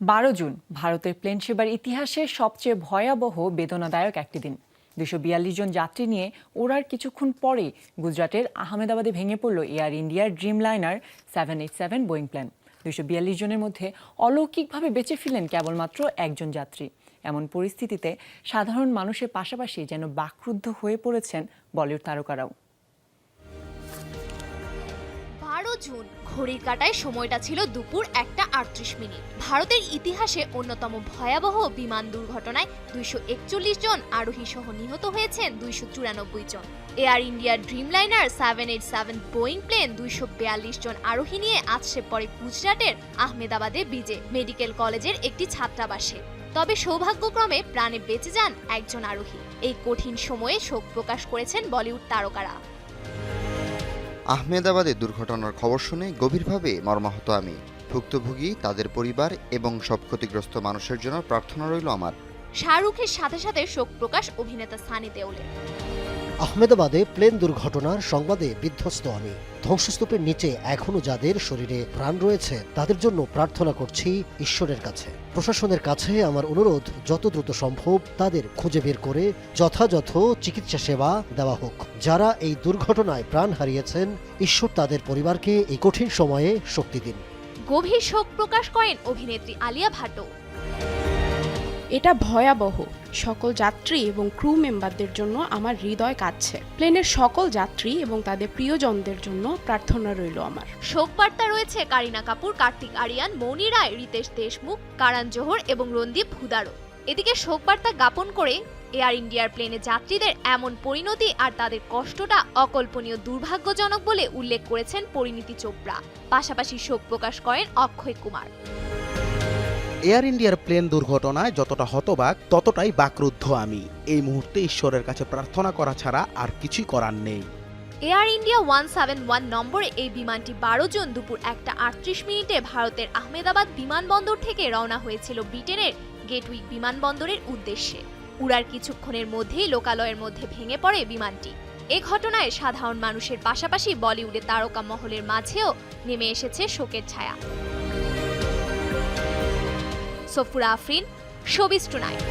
বারো জুন, ভারতের প্লেন সেবার ইতিহাসে সবচেয়ে ভয়াবহ বেদনাদায়ক একটি দিন। দুশো বিয়াল্লিশ জন যাত্রী নিয়ে ওড়ার কিছুক্ষণ পরেই গুজরাটের আহমেদাবাদে ভেঙে পড়ল এয়ার ইন্ডিয়ার dreamliner seven eight seven Boeing plane. দুশো বিয়াল্লিশ জনের মধ্যে অলৌকিকভাবে বেঁচে ফিরলেন কেবলমাত্র একজন যাত্রী। এমন পরিস্থিতিতে সাধারণ মানুষের পাশাপাশি যেন বাকরুদ্ধ হয়ে পড়েছেন বলিউড তারকারাও। জুন। ঘড়ির কাটায় সময়টা ছিল দুপুর একটা আটত্রিশ মিনিট। ভারতের ইতিহাসে অন্যতম ভয়াবহ বিমান দুর্ঘটনায় দুইশো একচল্লিশ জন আরোহী সহ নিহত হয়েছেন দুইশো চুরানব্বই জন। এয়ার ইন্ডিয়ার dreamliner seven eight seven Boeing plane দুইশো বিয়াল্লিশ জন আরোহী নিয়ে আছড়ে পড়ে গুজরাটের আহমেদাবাদে বিজে মেডিকেল কলেজের একটি ছাত্রাবাসে। তবে সৌভাগ্যক্রমে প্রাণে বেঁচে যান একজন আরোহী। এই কঠিন সময়ে শোক প্রকাশ করেছেন বলিউড তারকারা। আহমেদাবাদে দুর্ঘটনার খবর শুনে গভীরভাবে মর্মাহত আমি। ভুক্তভোগী, তাদের পরিবার এবং সব ক্ষতিগ্রস্ত মানুষের জন্য প্রার্থনা রইল আমার। শাহরুখের সাথে সাথে শোক প্রকাশ অভিনেতা সানি দেওলের আহমেদাবাদে প্লেন দুর্ঘটনার সংবাদে বিধ্বস্ত আমি। ধ্বংসস্তূপের নিচে এখনও যাদের শরীরে প্রাণ রয়েছে, তাদের জন্য প্রার্থনা করছি ঈশ্বরের কাছে। প্রশাসনের কাছে আমার অনুরোধ, যত দ্রুত সম্ভব তাদের খুঁজে বের করে যথাযথ চিকিৎসা সেবা দেওয়া হোক। যারা এই দুর্ঘটনায় প্রাণ হারিয়েছেন, ঈশ্বর তাদের পরিবারকে এই কঠিন সময়ে শক্তি দিন। গভীর শোক প্রকাশ করেন অভিনেত্রী আলিয়া ভাটো। এটা ভয়াবহ। সকল যাত্রী এবং ক্রু মেম্বারদের জন্য আমার হৃদয় কাঁদছে। প্লেনের সকল যাত্রী এবং তাদের প্রিয়জনদের জন্য প্রার্থনা রইল আমার। শোক বার্তা রয়েছে কারিনা কাপুর, কার্তিক আরিয়ান, মৌনি রায়, রিতেশ দেশমুখ, কারান জোহর এবং রন্দীপ হুদারো। এদিকে শোক বার্তা জ্ঞাপন করে এয়ার ইন্ডিয়ার প্লেনে যাত্রীদের এমন পরিণতি আর তাদের কষ্টটা অকল্পনীয়, দুর্ভাগ্যজনক বলে উল্লেখ করেছেন পরিণীতি চোপড়া। পাশাপাশি শোক প্রকাশ করেন অক্ষয় কুমার। এয়ার ইন্ডিয়ার প্লেন দুর্ঘটনায় যতটা হতবাক, ততটাই বাকরুদ্ধ আমি। এই মুহূর্তে ঈশ্বরের কাছে প্রার্থনা করা ছাড়া আর কিছুই করার নেই। Air India one seven one নম্বরে এই বিমানটি বারো জুন দুপুর একটা আটত্রিশ মিনিটে ভারতের আহমেদাবাদ বিমানবন্দর থেকে রওনা হয়েছিল ব্রিটেনের গেটউইক বিমানবন্দরের উদ্দেশ্যে। উড়ার কিছুক্ষণের মধ্যেই লোকালয়ের মধ্যে ভেঙে পড়ে বিমানটি। এ ঘটনায় সাধারণ মানুষের পাশাপাশি বলিউডের তারকা মহলের মাঝেও নেমে এসেছে শোকের ছায়া। Safura Afrin showbiz tonight.